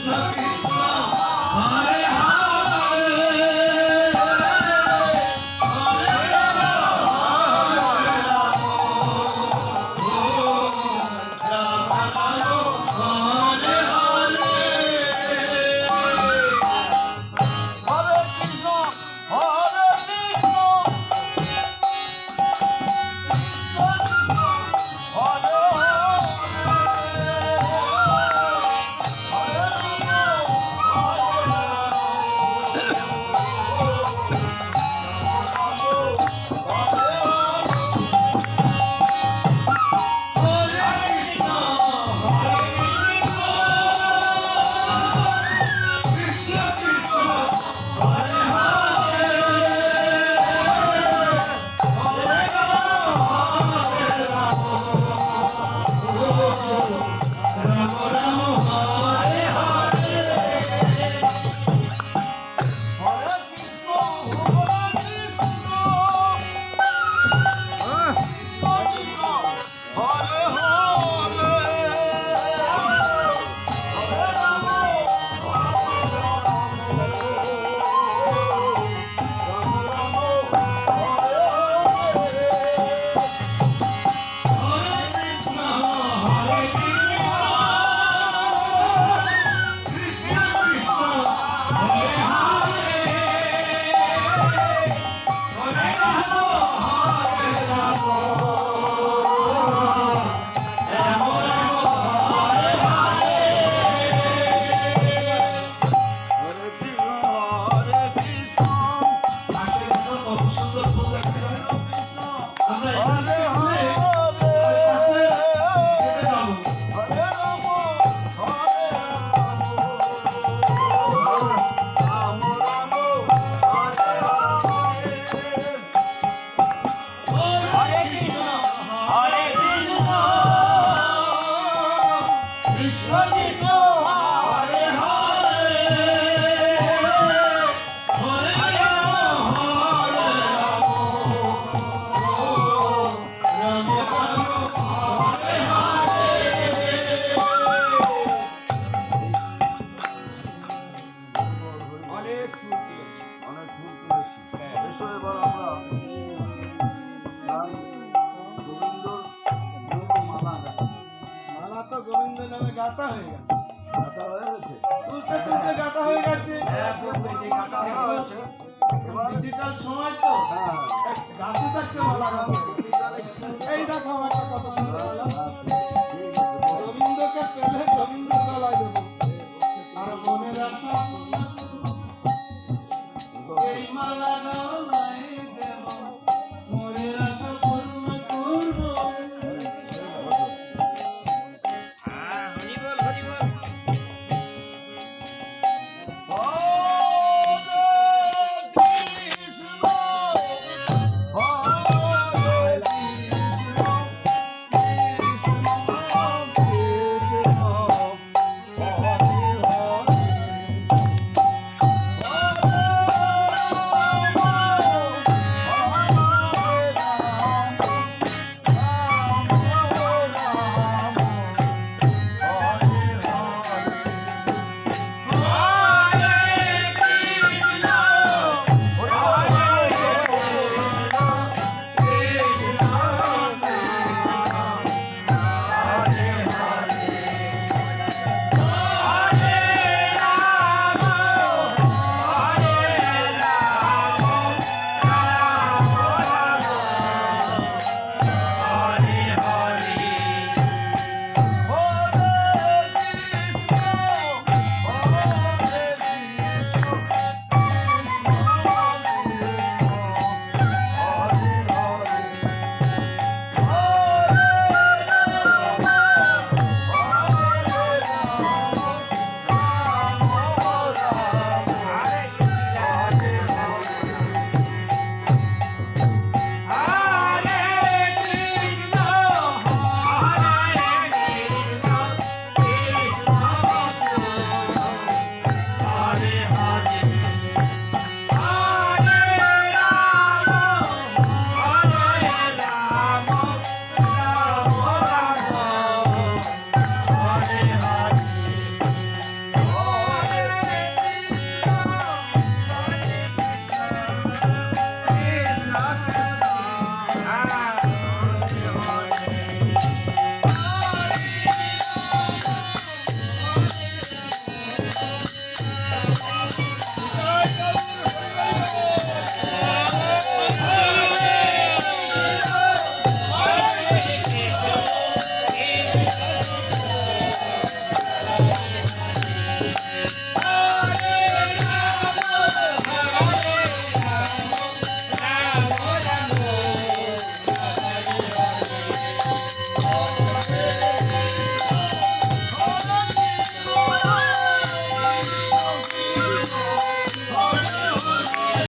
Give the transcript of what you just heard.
Krishna Krishna Oh. হরে অনেক দিয়েছি অনেক এসো এবার আমরা গোবিন্দ নামে গাতা হয়ে গেছে গাতা হয়ে গেছে তুলতে হয়ে গেছে হ্যাঁ হয়েছে এবার ডিজিটাল সময় তো হ্যাঁ গাছে থাকতে ভালো এই দেখো আমার কথা শুনতে